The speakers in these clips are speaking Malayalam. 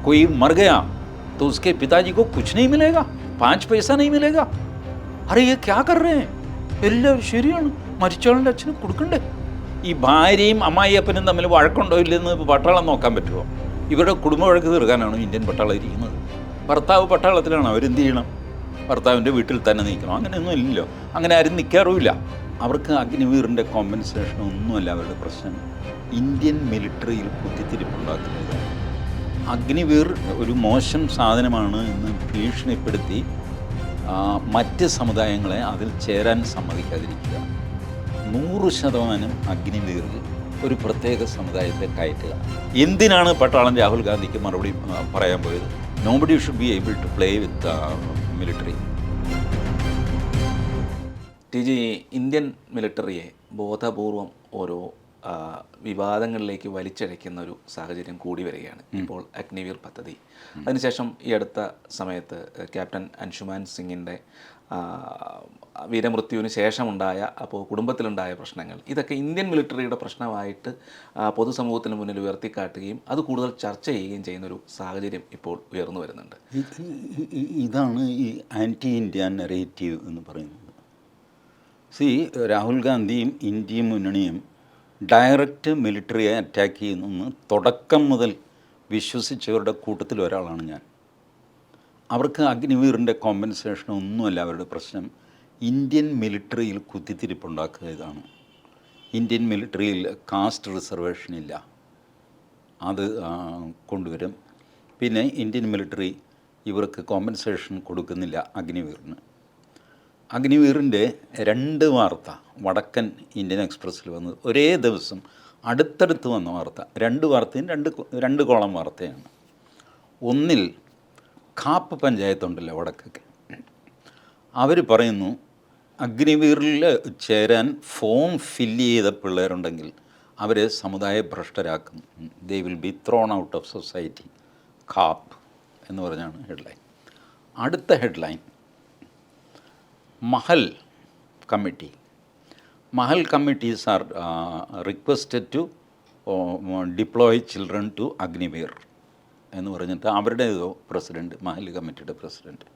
कोई मर गया तो उसके पिताजी को कुछ नहीं मिलेगा पाँच पैसा नहीं मिलेगा अरे ये क्या कर रहे हैं എല്ലാം ശരിയാണ് മരിച്ചവളുടെ അച്ഛന് കൊടുക്കണ്ടേ ഈ ഭാര്യയും അമ്മായിയപ്പനും തമ്മിൽ വഴക്കുണ്ടോ ഇല്ലെന്ന് പട്ടാളം നോക്കാൻ പറ്റുമോ ഇവരുടെ കുടുംബ വഴക്ക് തീർക്കാനാണ് ഇന്ത്യൻ പട്ടാളം ഇരിക്കുന്നത് ഭർത്താവ് പട്ടാളത്തിലാണ് അവരെന്ത് ചെയ്യണം ഭർത്താവിൻ്റെ വീട്ടിൽ തന്നെ നിൽക്കണം അങ്ങനെയൊന്നും ഇല്ലല്ലോ അങ്ങനെ ആരും നിൽക്കാറുമില്ല അവർക്ക് അഗ്നിവീറിൻ്റെ കോമ്പൻസേഷൻ ഒന്നുമല്ല അവരുടെ പ്രശ്നം ഇന്ത്യൻ മിലിറ്ററിയിൽ കുത്തിത്തിരിപ്പുണ്ടാക്കുന്നത് അഗ്നിവീർ ഒരു മോശം സാധനമാണ് എന്ന് ഭീഷണിപ്പെടുത്തി മറ്റ് സമുദായങ്ങളെ അതിൽ ചേരാൻ സമ്മതിക്കാതിരിക്കുക. നൂറ് ശതമാനം അഗ്നിവീർ ഒരു പ്രത്യേക സമുദായത്തെ കയറ്റുക എന്തിനാണ് പട്ടാളം രാഹുൽ ഗാന്ധിക്ക് മറുപടി പറയാൻ പോയത്? Nobody should be able to play with military T G Indian മിലിറ്ററിയെ ബോധപൂർവം ഓരോ വിവാദങ്ങളിലേക്ക് വലിച്ചഴയ്ക്കുന്ന ഒരു സാഹചര്യം കൂടി വരികയാണ് ഇപ്പോൾ അഗ്നിവീർ പദ്ധതി. അതിനുശേഷം ഈ അടുത്ത സമയത്ത് ക്യാപ്റ്റൻ അൻഷുമാൻ സിംഗിന്റെ വീരമൃത്യുവിന് ശേഷമുണ്ടായ അപ്പോൾ കുടുംബത്തിലുണ്ടായ പ്രശ്നങ്ങൾ. ഇതൊക്കെ ഇന്ത്യൻ മിലിറ്ററിയുടെ പ്രശ്നമായിട്ട് പൊതുസമൂഹത്തിന് മുന്നിൽ ഉയർത്തിക്കാട്ടുകയും അത് കൂടുതൽ ചർച്ച ചെയ്യുകയും ചെയ്യുന്ന ഒരു സാഹചര്യം ഇപ്പോൾ ഉയർന്നു വരുന്നുണ്ട്. ഇതാണ് ഈ ആന്റി ഇന്ത്യ നെറേറ്റീവ് എന്ന് പറയുന്നത്. സി രാഹുൽ ഗാന്ധിയും ഇന്ത്യ മുന്നണിയും ഡയറക്റ്റ് മിലിറ്ററിയെ അറ്റാക്ക് ചെയ്യുന്നെന്ന് തുടക്കം മുതൽ വിശ്വസിച്ചവരുടെ കൂട്ടത്തിൽ ഒരാളാണ് ഞാൻ. അവർക്ക് അഗ്നിവീറിന്റെ കോമ്പൻസേഷൻ ഒന്നുമല്ല അവരുടെ പ്രശ്നം. ഇന്ത്യൻ മിലിറ്ററിയിൽ കുത്തിത്തിരിപ്പുണ്ടാക്കുക ഇതാണ്. ഇന്ത്യൻ മിലിറ്ററിയിൽ കാസ്റ്റ് റിസർവേഷൻ ഇല്ല. അത് കൊണ്ടുവരും. പിന്നെ ഇന്ത്യൻ മിലിറ്ററി ഇവർക്ക് കോമ്പൻസേഷൻ കൊടുക്കുന്നില്ല അഗ്നിവീറിന്. അഗ്നിവീറിന്റെ രണ്ട് വാർത്ത വടക്കൻ ഇന്ത്യൻ എക്സ്പ്രസ്സിൽ വന്നത്. ഒരേ ദിവസം അടുത്തടുത്ത് വന്ന വാർത്ത. രണ്ട് വാർത്തയും രണ്ട് രണ്ട് കോളം വാർത്തയാണ്. ഒന്നിൽ കാപ്പ് പഞ്ചായത്തുണ്ടല്ലോ വടക്കൊക്കെ. അവർ പറയുന്നു അഗ്നിവീറിൽ ചേരാൻ ഫോം ഫില്ല് ചെയ്ത പിള്ളേരുണ്ടെങ്കിൽ അവരെ സമുദായ ഭ്രഷ്ടരാക്കും they will be thrown out of society കാപ്പ് എന്ന് പറഞ്ഞാണ് ഹെഡ്ലൈൻ അടുത്ത headline Mahal committee. Mahal committees are requested to deploy children to Agniveer എന്ന് പറഞ്ഞിട്ട് അവരുടെ പ്രസിഡന്റ് മഹൽ കമ്മിറ്റിയുടെ president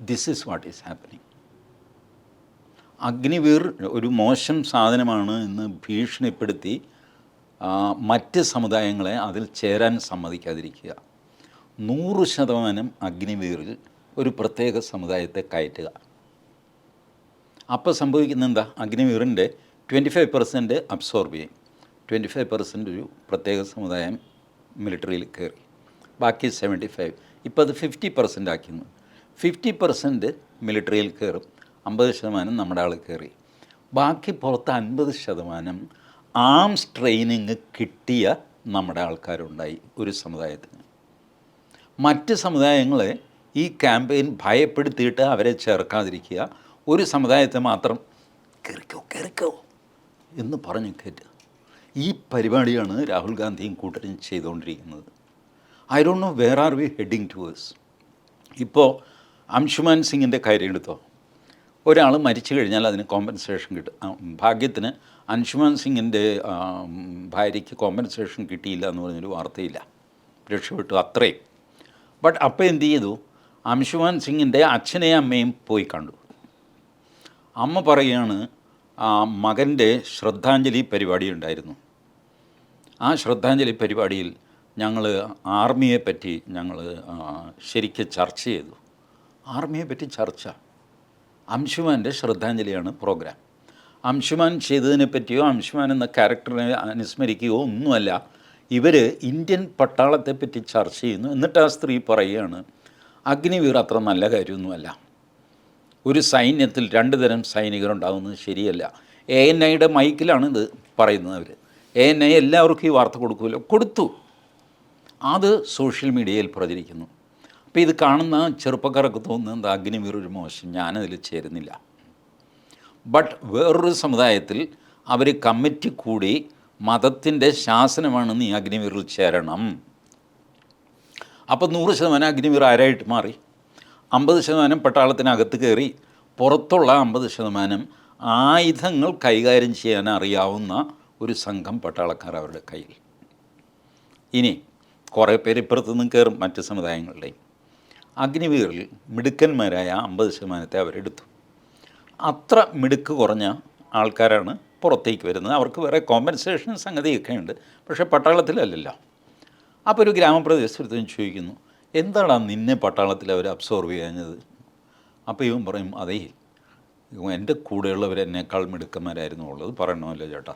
this is what is happening Agniveer ഒരു മോശം സാധനമാണ് എന്ന് ഭീഷണിപ്പെടുത്തി മറ്റ് സമുദായങ്ങളെ അതിൽ ചേരാൻ സമ്മതിക്കാതിരിക്കുക. നൂറ് ശതമാനം അഗ്നിവീറിൽ ഒരു പ്രത്യേക സമുദായത്തെ കയറ്റുക. അപ്പോൾ സംഭവിക്കുന്നത് എന്താ? അഗ്നിവീറിന്റെ ട്വന്റി ഫൈവ് പെർസെന്റ് അബ്സോർബ് ചെയ്യും. ട്വന്റി ഫൈവ് പെർസെന്റ് ഒരു പ്രത്യേക സമുദായം മിലിറ്ററിയിൽ കയറി ബാക്കി സെവന്റി ഫൈവ് ഇപ്പോൾ അത് ഫിഫ്റ്റി പെർസെന്റ് ആക്കുന്നു. ഫിഫ്റ്റി പെർസെന്റ് മിലിറ്ററിയിൽ കയറും അമ്പത് ശതമാനം നമ്മുടെ ആൾ കയറി ബാക്കി പുറത്ത് അൻപത് ശതമാനം ആംസ് ട്രെയിനിങ് കിട്ടിയ നമ്മുടെ ആൾക്കാരുണ്ടായി ഒരു സമുദായത്തിന്. മറ്റ് സമുദായങ്ങളെ ഈ ക്യാമ്പയിൻ ഭയപ്പെടുത്തിയിട്ട് അവരെ ചേർക്കാതിരിക്കുക ഒരു സമുദായത്തെ മാത്രം കയറിക്കോ കയറിക്കോ എന്ന് പറഞ്ഞു കയറ്റുക. ഈ പരിപാടിയാണ് രാഹുൽ ഗാന്ധിയും കൂട്ടരും ചെയ്തുകൊണ്ടിരിക്കുന്നത്. I don't know where are we heading towards ഇപ്പോൾ അംശുമാൻ സിംഗിന്റെ കാര്യം എടുത്തോ? ഒരാൾ മരിച്ചു കഴിഞ്ഞാൽ അതിന് കോമ്പൻസേഷൻ കിട്ടും. ഭാഗ്യത്തിന് അൻഷുമാൻ സിംഗിന്റെ ഭാര്യയ്ക്ക് കോമ്പൻസേഷൻ കിട്ടിയില്ല എന്ന് പറഞ്ഞൊരു വാർത്തയില്ല. രക്ഷപ്പെട്ടു അത്രയും. ബട്ട് അപ്പോൾ എന്ത് ചെയ്തു? അംശുമാൻ സിംഗിന്റെ അച്ഛനെയും അമ്മയും പോയി കണ്ടു. അമ്മ പറയുകയാണ് ആ മകന്റെ ശ്രദ്ധാഞ്ജലി പരിപാടി ഉണ്ടായിരുന്നു. ആ ശ്രദ്ധാഞ്ജലി പരിപാടിയിൽ ഞങ്ങൾ ആർമിയെ പറ്റി ഞങ്ങൾ ശരിക്ക് ചർച്ച ചെയ്തു. ആർമിയെ പറ്റി ചർച്ച? അംശുമാന്റെ ശ്രദ്ധാഞ്ജലിയാണ് പ്രോഗ്രാം. അംശുമാൻ ചെയ്തതിനെ പറ്റിയോ അംശുമാൻ എന്ന ക്യാരക്ടറിനെ അനുസ്മരിക്കുകയോ ഒന്നുമല്ല ഇവർ ഇന്ത്യൻ പട്ടാളത്തെ പറ്റി ചർച്ച ചെയ്യുന്നു. എന്നിട്ട് ആ സ്ത്രീ പറയുകയാണ് അഗ്നിവീർ അത്ര നല്ല കാര്യമൊന്നുമല്ല. ഒരു സൈന്യത്തിൽ രണ്ട് തരം സൈനികരുണ്ടാകുന്നത് ശരിയല്ല. എ എൻ ഐയുടെ മൈക്കിലാണ് ഇത് പറയുന്നത് അവർ എ എൻ ഐ എല്ലാവർക്കും ഈ വാർത്ത കൊടുക്കുമല്ലോ കൊടുത്തു. അത് സോഷ്യൽ മീഡിയയിൽ പ്രചരിക്കുന്നു. അപ്പോൾ ഇത് കാണുന്ന ചെറുപ്പക്കാരൊക്കെ തോന്നുന്നത് അഗ്നിവീർ ഒരു മോശം ഞാനതിൽ ചേരുന്നില്ല. ബട്ട് വേറൊരു സമുദായത്തിൽ അവർ കമ്മിറ്റി കൂടി മതത്തിന്റെ ശാസനമാണ് നീ അഗ്നിവീറിൽ ചേരണം. അപ്പോൾ നൂറ് ശതമാനം അഗ്നിവീർ ആരായിട്ട് മാറി? അമ്പത് ശതമാനം പട്ടാളത്തിനകത്ത് കയറി പുറത്തുള്ള അമ്പത് ശതമാനം ആയുധങ്ങൾ കൈകാര്യം ചെയ്യാൻ അറിയാവുന്ന ഒരു സംഘം പട്ടാളക്കാർ അവരുടെ കയ്യിൽ. ഇനി കുറേ പേര് ഇപ്പുറത്തു നിന്നും കയറും മറ്റ് സമുദായങ്ങളുടെയും. അഗ്നിവീറിൽ മിടുക്കന്മാരായ അമ്പത് ശതമാനത്തെ അവരെടുത്തു. അത്ര മിടുക്ക് കുറഞ്ഞ ആൾക്കാരാണ് പുറത്തേക്ക് വരുന്നത്. അവർക്ക് വേറെ കോമ്പൻസേഷൻ സംഗതിയൊക്കെ ഉണ്ട് പക്ഷേ പട്ടാളത്തിലല്ലല്ലോ. അപ്പോൾ ഒരു ഗ്രാമപ്രദേശത്ത് ചോദിക്കുന്നു എന്താണ് നിന്നെ പട്ടാളത്തിൽ അവർ അബ്സോർവ് ചെയ്യാഞ്ഞത് അപ്പോൾ ഇവൻ പറയും അതേ എന്റെ കൂടെയുള്ളവർ എന്നേക്കാൾ മിടുക്കന്മാരായിരുന്നു ഉള്ളത്. പറയണമല്ലോ ചേട്ടാ.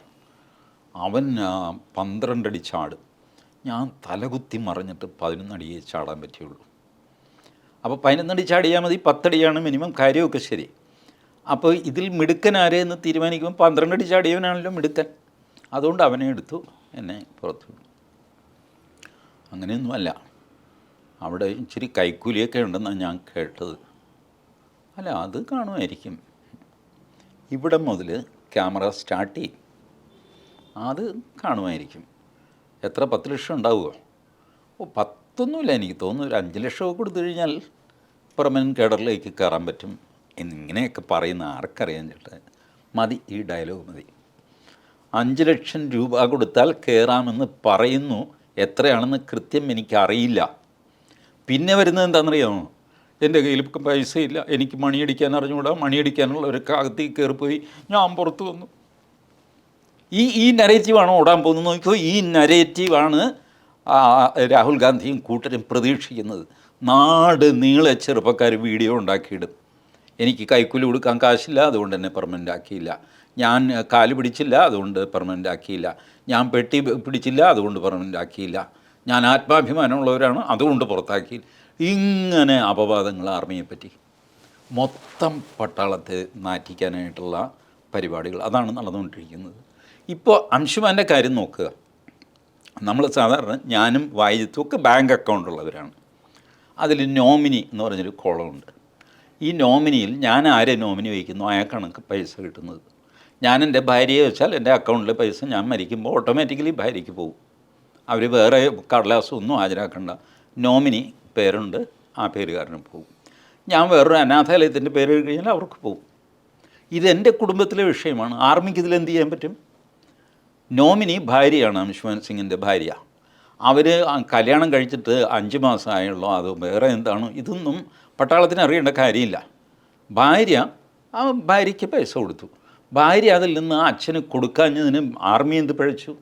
അവൻ പന്ത്രണ്ടടി ചാട്. ഞാൻ തലകുത്തി മറിഞ്ഞിട്ട് പതിനൊന്നടിയെ ചാടാൻ പറ്റുള്ളൂ അപ്പോൾ പതിനൊന്നടി ചാടിയാൽ മതി പത്തടിയാണ് മിനിമം കാര്യമൊക്കെ ശരി. അപ്പോൾ ഇതിൽ മിടുക്കൻ ആരെ എന്ന് തീരുമാനിക്കുമ്പോൾ പന്ത്രണ്ടടി ചാടിയവനാണല്ലോ മിടുക്കൻ. അതുകൊണ്ട് അവനെ എടുത്തു എന്നെ പുറത്തു അങ്ങനെയൊന്നുമല്ല. അവിടെ ഇച്ചിരി കൈക്കൂലിയൊക്കെ ഉണ്ടെന്നാണ് ഞാൻ കേട്ടത്. അല്ല അത് കാണുമായിരിക്കും. ഇവിടെ മുതൽ ക്യാമറ സ്റ്റാർട്ട് ചെയ്യും. അത് കാണുമായിരിക്കും. എത്ര? പത്ത് ലക്ഷം ഉണ്ടാവുമോ? ഓ പത്തൊന്നുമില്ല എനിക്ക് തോന്നുന്നു. ഒരു അഞ്ച് ലക്ഷമൊക്കെ കൊടുത്തു കഴിഞ്ഞാൽ പെർമനന്റ് കേഡറിലേക്ക് കയറാൻ പറ്റും. എന്നിങ്ങനെയൊക്കെ പറയുന്ന ആർക്കറിയാൻ ചേട്ടാ. മതി ഈ ഡയലോഗ് മതി. അഞ്ച് ലക്ഷം രൂപ കൊടുത്താൽ കയറാമെന്ന് പറയുന്നു. എത്രയാണെന്ന് കൃത്യം എനിക്കറിയില്ല. പിന്നെ വരുന്നത് എന്താണെന്നറിയാമോ? എന്റെ കയ്യിൽ പൈസയില്ല. എനിക്ക് മണിയടിക്കാൻ അറിഞ്ഞുകൂടാ. മണിയടിക്കാനുള്ള ഒരു അകത്തേക്ക് കയറിപ്പോയി. ഞാൻ പുറത്തു വന്നു. ഈ ഈ നരേറ്റീവാണ് ഓടാൻ പോകുന്നത്? നോക്കിയോ ഈ നരേറ്റീവാണ് രാഹുൽ ഗാന്ധിയും കൂട്ടരും പ്രതീക്ഷിക്കുന്നത്. നാട് നീളെ ചെറുപ്പക്കാർ വീഡിയോ ഉണ്ടാക്കിയിടും. എനിക്ക് കൈക്കൂലി കൊടുക്കാൻ കാശില്ല അതുകൊണ്ട് എന്നെ പെർമനന്റ് ആക്കിയില്ല. ഞാൻ കാൽ പിടിച്ചില്ല അതുകൊണ്ട് പെർമനന്റ് ആക്കിയില്ല. ഞാൻ പെട്ടി പിടിച്ചില്ല അതുകൊണ്ട് പെർമനന്റ് ആക്കിയില്ല. ഞാൻ ആത്മാഭിമാനമുള്ളവരാണ് അതുകൊണ്ട് പുറത്താക്കി. ഇങ്ങനെ അപവാദങ്ങൾ ആർമിയെ പറ്റി. മൊത്തം പട്ടാളത്തെ നാറ്റിക്കാനായിട്ടുള്ള പരിപാടികൾ അതാണ് നടന്നുകൊണ്ടിരിക്കുന്നത്. ഇപ്പോൾ അംശുമാന്റെ കാര്യം നോക്കുക. നമ്മൾ സാധാരണ ഞാനും വായിത്തും ഒക്കെ ബാങ്ക് അക്കൗണ്ട് ഉള്ളവരാണ് അതിൽ നോമിനി എന്ന് പറഞ്ഞൊരു കോളമുണ്ട്. ഈ നോമിനിയിൽ ഞാൻ ആരെ നോമിനി വയ്ക്കുന്നു അയാൾക്കാണ് പൈസ കിട്ടുന്നത്. ഞാൻ എന്റെ ഭാര്യയെ വെച്ചാൽ എന്റെ അക്കൗണ്ടിലെ പൈസ ഞാൻ മരിക്കുമ്പോൾ ഓട്ടോമാറ്റിക്കലി ഭാര്യയ്ക്ക് പോകും. അവർ വേറെ കടലാസം ഒന്നും ഹാജരാക്കണ്ട. നോമിനി പേരുണ്ട് ആ പേരുകാരന് പോകും ഞാൻ വേറൊരു അനാഥാലയത്തിന്റെ പേര് കഴിഞ്ഞാൽ അവർക്ക് പോകും ഇതെന്റെ കുടുംബത്തിലെ വിഷയമാണ്. ആർമിക്ക് ഇതിൽ എന്ത് ചെയ്യാൻ പറ്റും? നോമിനി ഭാര്യയാണ് അംശുമാൻ സിംഗിന്റെ ഭാര്യ. അവർ കല്യാണം കഴിച്ചിട്ട് അഞ്ച് മാസമായുള്ളൂ അത് വേറെ എന്താണ്? ഇതൊന്നും പട്ടാളത്തിന് അറിയേണ്ട കാര്യമില്ല. ഭാര്യ ആ ഭാര്യയ്ക്ക് പൈസ കൊടുത്തു. ഭാര്യ അതിൽ നിന്ന് അച്ഛന് കൊടുക്കാഞ്ഞതിന് ആർമി എന്ത് പഴിച്ചു?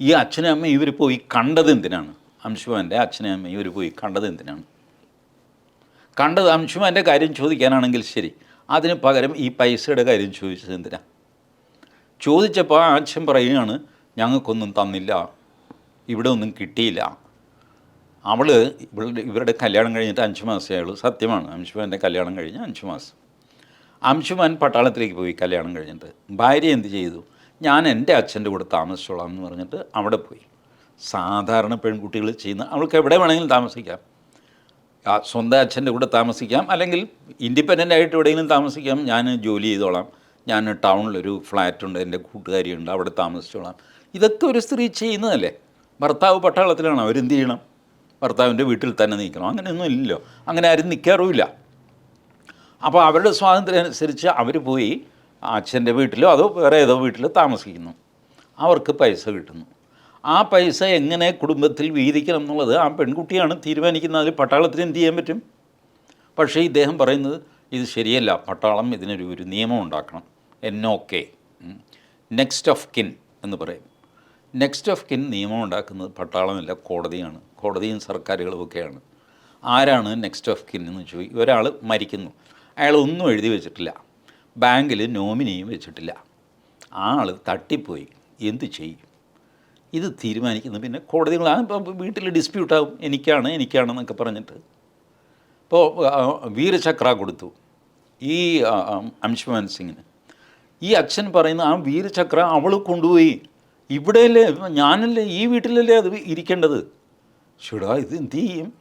ഈ അച്ഛനും അമ്മയും ഇവർ പോയി കണ്ടത് എന്തിനാണ്? അംശുമാന്റെ അച്ഛനും അമ്മയും ഇവർ പോയി കണ്ടത് എന്തിനാണ്? കണ്ടത് അംശുമാന്റെ കാര്യം ചോദിക്കാനാണെങ്കിൽ ശരി. അതിന് പകരം ഈ പൈസയുടെ കാര്യം ചോദിച്ചത് എന്തിനാണ് ചോദിച്ചപ്പോൾ ആ അച്ഛൻ പറയുകയാണ് ഞങ്ങൾക്കൊന്നും തന്നില്ല. ഇവിടെ ഒന്നും കിട്ടിയില്ല. അവൾ ഇവളുടെ ഇവരുടെ കല്യാണം കഴിഞ്ഞിട്ട് അഞ്ച് മാസമേ ഉള്ളൂ. സത്യമാണ് അംശുമാന്റെ കല്യാണം കഴിഞ്ഞ് അഞ്ച് മാസം. അംശുമാൻ പട്ടാളത്തിലേക്ക് പോയി കല്യാണം കഴിഞ്ഞിട്ട്. ഭാര്യ എന്ത് ചെയ്തു? ഞാൻ എന്റെ അച്ഛന്റെ കൂടെ താമസിച്ചോളാം എന്ന് പറഞ്ഞിട്ട് അവിടെ പോയി. സാധാരണ പെൺകുട്ടികൾ ചെയ്യുന്ന അവൾക്ക് എവിടെ വേണമെങ്കിലും താമസിക്കാം. സ്വന്തം അച്ഛന്റെ കൂടെ താമസിക്കാം അല്ലെങ്കിൽ ഇൻഡിപെൻഡന്റ് ആയിട്ട് എവിടെയെങ്കിലും താമസിക്കാം. ഞാൻ ജോലി ചെയ്തോളാം. ഞാൻ ടൗണിലൊരു ഫ്ലാറ്റുണ്ട് എന്റെ കൂട്ടുകാരിയുണ്ട് അവിടെ താമസിച്ചോളാം. ഇതൊക്കെ ഒരു സ്ത്രീ ചെയ്യുന്നതല്ലേ? ഭർത്താവ് പട്ടാളത്തിലാണ് അവരെന്ത് ചെയ്യണം? ഭർത്താവിന്റെ വീട്ടിൽ തന്നെ നിൽക്കണം. അങ്ങനെയൊന്നും ഇല്ലല്ലോ. അങ്ങനെ ആരും നിൽക്കാറുമില്ല. അപ്പോൾ അവരുടെ സ്വാതന്ത്ര്യം അനുസരിച്ച് അവർ പോയി അച്ഛന്റെ വീട്ടിലോ അതോ വേറെ ഏതോ വീട്ടിലോ താമസിക്കുന്നു. അവർക്ക് പൈസ കിട്ടുന്നു. ആ പൈസ എങ്ങനെ കുടുംബത്തിൽ വീതിക്കണം എന്നുള്ളത് ആ പെൺകുട്ടിയാണ് തീരുമാനിക്കുന്നത്. അതിൽ പട്ടാളത്തിന് എന്ത് ചെയ്യാൻ പറ്റും? പക്ഷേ ഇദ്ദേഹം പറയുന്നത് ഇത് ശരിയല്ല. പട്ടാളം ഇതിനൊരു ഒരു നിയമം ഉണ്ടാക്കണം. N O K next of kin എന്ന് പറയും. നെക്സ്റ്റ് ഓഫ് കിൻ നിയമം ഉണ്ടാക്കുന്നത് പട്ടാളമല്ല കോടതിയാണ്. കോടതിയും സർക്കാരുകളും ഒക്കെയാണ്. ആരാണ് നെക്സ്റ്റ് ഓഫ് കിൻ എന്ന് ചോദിക്കും. ഒരാൾ മരിക്കുന്നു. അയാൾ ഒന്നും എഴുതി വെച്ചിട്ടില്ല. ബാങ്കിൽ നോമിനിയും വെച്ചിട്ടില്ല. ആൾ തട്ടിപ്പോയി. എന്ത് ചെയ്യും? ഇത് തീരുമാനിക്കുന്നു പിന്നെ കോടതികളാണ് ആ ഇപ്പം വീട്ടിൽ ഡിസ്പ്യൂട്ടാവും. എനിക്കാണ് എനിക്കാണെന്നൊക്കെ പറഞ്ഞിട്ട്. ഇപ്പോൾ വീരചക്ര കൊടുത്തു. ഈ അംശുമാൻ സിംഗിന്. ഈ അച്ഛൻ പറയുന്ന ആ വീരചക്ര അവൾ കൊണ്ടുപോയി. ഇവിടെയല്ലേ ഞാനല്ലേ ഈ വീട്ടിലല്ലേ അത് ഇരിക്കേണ്ടത്? ചൂടാ ഇത് എന്ത് ചെയ്യും?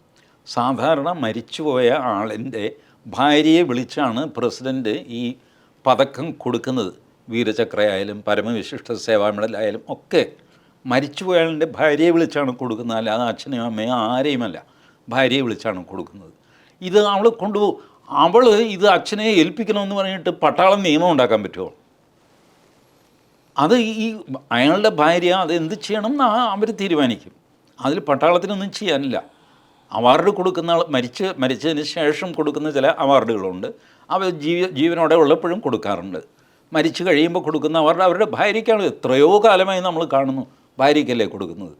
സാധാരണ മരിച്ചുപോയ ആളിന്റെ ഭാര്യയെ വിളിച്ചാണ് പ്രസിഡന്റ് ഈ പതക്കം കൊടുക്കുന്നത് വീരചക്രയായാലും പരമവിശിഷ്ട സേവാ മെഡലായാലും ഒക്കെ മരിച്ചുപോയാളിന്റെ ഭാര്യയെ വിളിച്ചാണ് കൊടുക്കുന്നത്. അല്ലാതെ അച്ഛനെയും അമ്മയും ആരെയുമല്ല ഭാര്യയെ വിളിച്ചാണ് കൊടുക്കുന്നത്. ഇത് അവൾ കൊണ്ടുപോകും അവൾ ഇത് അച്ഛനെ ഏൽപ്പിക്കണമെന്ന് പറഞ്ഞിട്ട് പട്ടാളം നിയമം ഉണ്ടാക്കാൻ പറ്റുമോ? അത് ഈ അയാളുടെ ഭാര്യ അത് എന്ത് ചെയ്യണം എന്ന് അവർ തീരുമാനിക്കും. അതിൽ പട്ടാളത്തിനൊന്നും ചെയ്യാനില്ല. അവാർഡ് കൊടുക്കുന്ന മരിച്ച് മരിച്ചതിന് ശേഷം കൊടുക്കുന്ന ചില അവാർഡുകളുണ്ട്. അവ ജീവ ജീവനോടെ ഉള്ളപ്പോഴും കൊടുക്കാറുണ്ട്. മരിച്ചു കഴിയുമ്പോൾ കൊടുക്കുന്ന അവാർഡ് അവരുടെ ഭാര്യയ്ക്കാണ്. എത്രയോ കാലമായി നമ്മൾ കാണുന്നു ഭാര്യയ്ക്കല്ലേ കൊടുക്കുന്നത്.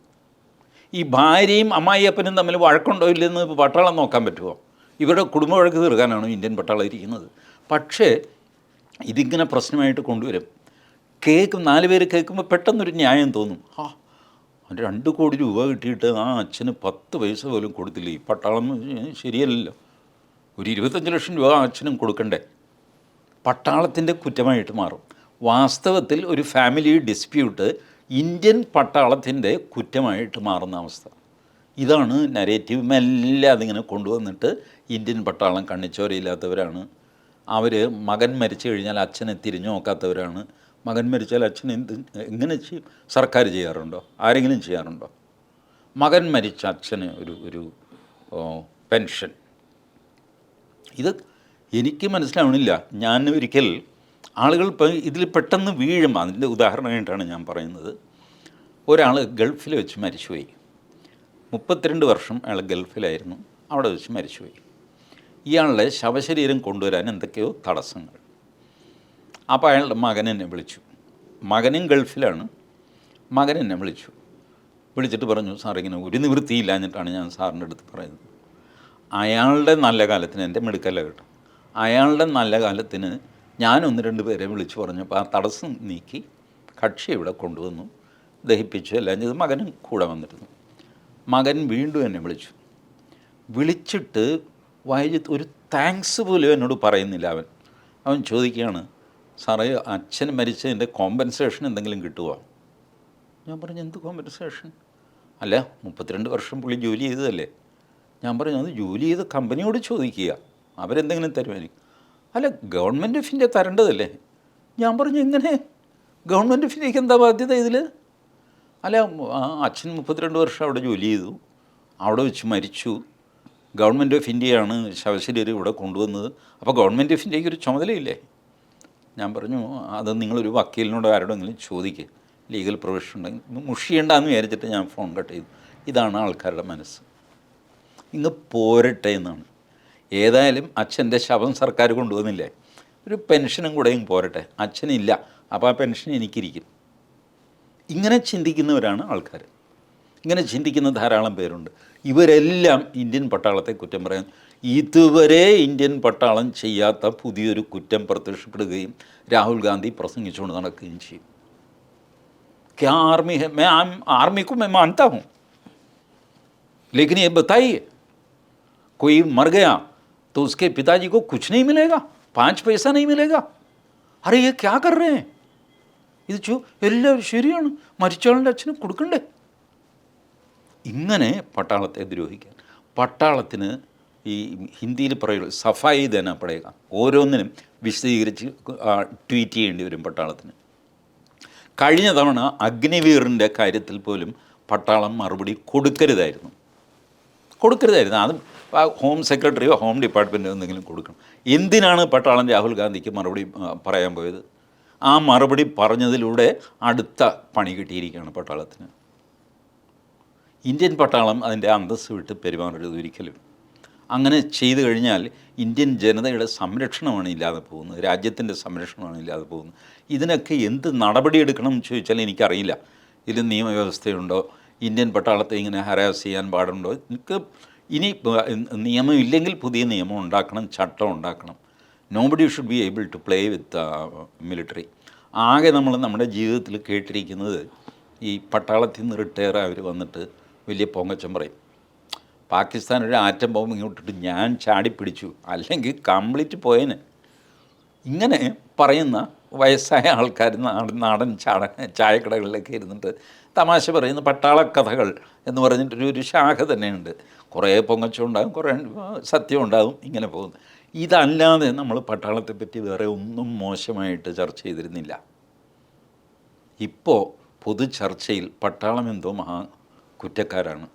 ഈ ഭാര്യയും അമ്മായിയപ്പനും തമ്മിൽ വഴക്കുണ്ടോ ഇല്ലെന്ന് പട്ടാളം നോക്കാൻ പറ്റുമോ? ഇവരുടെ കുടുംബ വഴക്ക് തീർക്കാനാണ് ഇന്ത്യൻ പട്ടാളം ഇരിക്കുന്നത്. പക്ഷേ ഇതിങ്ങനെ പ്രശ്നമായിട്ട് കൊണ്ടുവരും. കേൾക്കും നാല് പേര് കേൾക്കുമ്പോൾ പെട്ടെന്നൊരു ന്യായം തോന്നും. ആ അവന് രണ്ട് കോടി രൂപ കിട്ടിയിട്ട് ആ അച്ഛന് പത്ത് പൈസ പോലും കൊടുത്തില്ല? ഈ പട്ടാളം ശരിയല്ലല്ലോ. ഒരു ഇരുപത്തഞ്ച് ലക്ഷം രൂപ അച്ഛനും കൊടുക്കണ്ടേ? പട്ടാളത്തിന്റെ കുറ്റമായിട്ട് മാറും. വാസ്തവത്തിൽ ഒരു ഫാമിലി ഡിസ്പ്യൂട്ട് ഇന്ത്യൻ പട്ടാളത്തിന്റെ കുറ്റമായിട്ട് മാറുന്ന അവസ്ഥ. ഇതാണ് നരേറ്റീവ് എല്ലാം അതിങ്ങനെ കൊണ്ടുവന്നിട്ട് ഇന്ത്യൻ പട്ടാളം കണ്ണിച്ചോരയില്ലാത്തവരാണ്. അവർ മകൻ മരിച്ചു കഴിഞ്ഞാൽ അച്ഛനെ തിരിഞ്ഞു നോക്കാത്തവരാണ്. മകൻ മരിച്ചാൽ അച്ഛൻ എന്ത് എങ്ങനെ ചെയ്യും? സർക്കാർ ചെയ്യാറുണ്ടോ? ആരെങ്കിലും ചെയ്യാറുണ്ടോ? മകൻ മരിച്ച അച്ഛന് ഒരു ഒരു പെൻഷൻ. ഇത് എനിക്ക് മനസ്സിലാവണില്ല. ഞാൻ ഒരിക്കൽ ആളുകൾ ഇതിൽ പെട്ടെന്ന് വീഴും. അതിന്റെ ഉദാഹരണമായിട്ടാണ് ഞാൻ പറയുന്നത്. ഒരാൾ ഗൾഫിൽ വെച്ച് മരിച്ചുപോയി. മുപ്പത്തിരണ്ട് വർഷം അയാൾ ഗൾഫിലായിരുന്നു. അവിടെ വെച്ച് മരിച്ചുപോയി. ഇയാളുടെ ശവശരീരം കൊണ്ടുവരാൻ എന്തൊക്കെയോ തടസ്സങ്ങൾ. അപ്പോൾ അയാളുടെ മകൻ എന്നെ വിളിച്ചു. മകനും ഗൾഫിലാണ്. മകൻ എന്നെ വിളിച്ചു. വിളിച്ചിട്ട് പറഞ്ഞു സാർ ഇങ്ങനെ ഒരു നിവൃത്തിയില്ലാഞ്ഞിട്ടാണ് ഞാൻ സാറിന്റെ അടുത്ത് പറയുന്നത്. അയാളുടെ നല്ല കാലത്തിന് എന്റെ മെടുക്കല്ല കേട്ടോ. അയാളുടെ നല്ല കാലത്തിന് ഞാൻ ഒന്ന് രണ്ട് പേരെ വിളിച്ചു പറഞ്ഞപ്പോൾ ആ തടസ്സം നീക്കി കക്ഷി ഇവിടെ കൊണ്ടുവന്നു ദഹിപ്പിച്ചു എല്ലാം ചെയ്ത്. മകനും കൂടെ വന്നിരുന്നു. മകൻ വീണ്ടും എന്നെ വിളിച്ചു. വിളിച്ചിട്ട് വൈകിട്ട് ഒരു താങ്ക്സ് പോലും എന്നോട് പറയുന്നില്ല അവൻ. അവൻ ചോദിക്കുകയാണ് സാറേ അച്ഛൻ മരിച്ചതിന്റെ കോമ്പൻസേഷൻ എന്തെങ്കിലും കിട്ടുമോ ഞാൻ പറഞ്ഞു എന്ത് കോമ്പൻസേഷൻ അല്ല മുപ്പത്തിരണ്ട് വർഷം പുള്ളി ജോലി ചെയ്തതല്ലേ. ഞാൻ പറഞ്ഞു അത് ജോലി ചെയ്ത കമ്പനിയോട് ചോദിക്കുക. അവരെന്തെങ്കിലും തരുമായിരിക്കും അല്ല ഗവൺമെന്റ് ഓഫ് ഇന്ത്യ തരേണ്ടതല്ലേ. ഞാൻ പറഞ്ഞു എങ്ങനെ? ഗവൺമെന്റ് ഓഫ് ഇന്ത്യയ്ക്ക് എന്താ ബാധ്യത ഇതിൽ അല്ല അച്ഛൻ മുപ്പത്തിരണ്ട് വർഷം അവിടെ ജോലി ചെയ്തു. അവിടെ വെച്ച് മരിച്ചു. ഗവൺമെന്റ് ഓഫ് ഇന്ത്യയാണ് ശവശരീരം ഇവിടെ കൊണ്ടുവന്നത്. അപ്പോൾ ഗവൺമെന്റ് ഓഫ് ഇന്ത്യയ്ക്ക് ഒരു ചുമതലയില്ലേ? ഞാൻ പറഞ്ഞു അത് നിങ്ങളൊരു വക്കീലിനോട് ആരോടെങ്കിലും ചോദിക്കുക ലീഗൽ പ്രൊവിഷൻ ഉണ്ടെങ്കിൽ മുഷിയണ്ടെന്ന് വിചാരിച്ചിട്ട് ഞാൻ ഫോൺ കട്ട് ചെയ്തു. ഇതാണ് ആൾക്കാരുടെ മനസ്സ്. ഇങ്ങ് പോരട്ടെ എന്നാണ്. ഏതായാലും അച്ഛന്റെ ശവം സർക്കാർ കൊണ്ടുവന്നില്ലേ? ഒരു പെൻഷനും കൂടെയും പോരട്ടെ. അച്ഛനില്ല. അപ്പോൾ ആ പെൻഷൻ എനിക്കിരിക്കും. ഇങ്ങനെ ചിന്തിക്കുന്നവരാണ് ആൾക്കാർ ഇങ്ങനെ ചിന്തിക്കുന്ന ധാരാളം പേരുണ്ട്. ഇവരെല്ലാം ഇന്ത്യൻ പട്ടാളത്തെ കുറ്റം പറയാൻ ഇതുവരെ ഇന്ത്യൻ പട്ടാളം ചെയ്യാത്ത പുതിയൊരു കുറ്റം പ്രത്യക്ഷപ്പെടുകയും രാഹുൽ ഗാന്ധി പ്രസംഗിച്ചുകൊണ്ട് നടക്കുകയും ചെയ്യും क्या आर्मी है मैं आम आर्मी को मैं मानता हूँ लेकिन ये बताइए कोई मर गया तो उसके पिताजी को कुछ नहीं मिलेगा पाँच पैसा नहीं मिलेगा अरे ये क्या कर रहे हैं ഇത് ചോ എല്ലാവരും ശരിയാണ് മരിച്ചയാളുടെ അച്ഛന് കൊടുക്കണ്ടേ ഇങ്ങനെ പട്ടാളത്തെ ദ്രോഹിക്കാൻ പട്ടാളത്തിന് ഈ ഹിന്ദിയിൽ പറയുള്ളൂ സഫായി ദന പറയുക ഓരോന്നിനും വിശദീകരിച്ച് ട്വീറ്റ് ചെയ്യേണ്ടി വരും പട്ടാളത്തിന്. കഴിഞ്ഞ തവണ അഗ്നിവീറിന്റെ കാര്യത്തിൽ പോലും പട്ടാളം മറുപടി കൊടുക്കരുതായിരുന്നു. കൊടുക്കരുതായിരുന്നു. അത് ഹോം സെക്രട്ടറിയോ ഹോം ഡിപ്പാർട്ട്മെന്റോ എന്തെങ്കിലും കൊടുക്കണം. എന്തിനാണ് പട്ടാളം രാഹുൽ ഗാന്ധിക്ക് മറുപടി പറയാൻ പോയത്? ആ മറുപടി പറഞ്ഞതിലൂടെ അടുത്ത പണി കിട്ടിയിരിക്കുകയാണ് പട്ടാളത്തിന്. ഇന്ത്യൻ പട്ടാളം അതിന്റെ അന്തസ്സ് വിട്ട് പെരുമാറരുത് ഒരിക്കലും. അങ്ങനെ ചെയ്തു കഴിഞ്ഞാൽ ഇന്ത്യൻ ജനതയുടെ സംരക്ഷണമാണ് ഇല്ലാതെ പോകുന്നത് രാജ്യത്തിന്റെ സംരക്ഷണമാണ് ഇല്ലാതെ പോകുന്നത്. ഇതിനൊക്കെ എന്ത് നടപടിയെടുക്കണം എന്ന് ചോദിച്ചാൽ എനിക്കറിയില്ല. ഇതിൽ നിയമവ്യവസ്ഥയുണ്ടോ? ഇന്ത്യൻ പട്ടാളത്തെ ഇങ്ങനെ ഹരാസ് ചെയ്യാൻ പാടുണ്ടോ? എനിക്ക് ഇനി നിയമം ഇല്ലെങ്കിൽ പുതിയ നിയമം ഉണ്ടാക്കണം ചട്ടം ഉണ്ടാക്കണം. Nobody should be able to play with military ആകെ നമ്മൾ നമ്മുടെ ജീവിതത്തിൽ കേട്ടിരിക്കുന്നത് ഈ പട്ടാളത്തിൽ നിന്ന് റിട്ടയർ അവർ വന്നിട്ട് വലിയ പൊങ്ങച്ചം പറയും. പാകിസ്ഥാൻ ഒരു ആറ്റം ബോംബ് ഇങ്ങോട്ടിട്ട് ഞാൻ ചാടി പിടിച്ചു. അല്ലെങ്കിൽ കംപ്ലീറ്റ് പോയേന്. ഇങ്ങനെ പറയുന്ന വയസ്സായ ആൾക്കാർ നാടൻ നാടൻ ചാട ചായക്കടകളിലൊക്കെ ഇരുന്നിട്ട് തമാശ പറയുന്ന പട്ടാള കഥകൾ എന്ന് പറഞ്ഞിട്ടൊരു ഒരു ശാഖ തന്നെയുണ്ട്. കുറേ പൊങ്ങച്ചുണ്ടാകും കുറേ സത്യം ഉണ്ടാകും ഇങ്ങനെ പോകുന്നു. ഇതല്ലാതെ നമ്മൾ പട്ടാളത്തെ പറ്റി വേറെ ഒന്നും മോശമായിട്ട് ചർച്ച ചെയ്തിരുന്നില്ല. ഇപ്പോൾ പൊതു ചർച്ചയിൽ പട്ടാളം എന്തോ മഹാ കുറ്റക്കാരാണ്.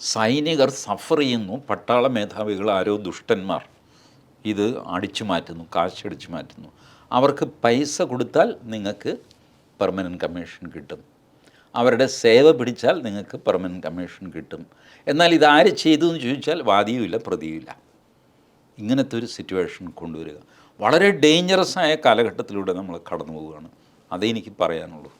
സൈനികർ സഫർ ചെയ്യുന്നു. പട്ടാള മേധാവികൾ ആരോ ദുഷ്ടന്മാർ. ഇത് അടിച്ചു മാറ്റുന്നു കാശടിച്ചു മാറ്റുന്നു. അവർക്ക് പൈസ കൊടുത്താൽ നിങ്ങൾക്ക് പെർമനന്റ് കമ്മീഷൻ കിട്ടും. അവരുടെ സേവ പിടിച്ചാൽ നിങ്ങൾക്ക് പെർമനന്റ് കമ്മീഷൻ കിട്ടും. എന്നാൽ ഇതാര് ചെയ്തു എന്ന് ചോദിച്ചാൽ വാദിയുമില്ല പ്രതിയുമില്ല. ഇങ്ങനത്തെ ഒരു സിറ്റുവേഷൻ കൊണ്ടുവരിക. വളരെ ഡേഞ്ചറസ് ആയ കാലഘട്ടത്തിലൂടെ നമ്മൾ കടന്നു പോവുകയാണ് അതേ എനിക്ക് പറയാനുള്ളൂ.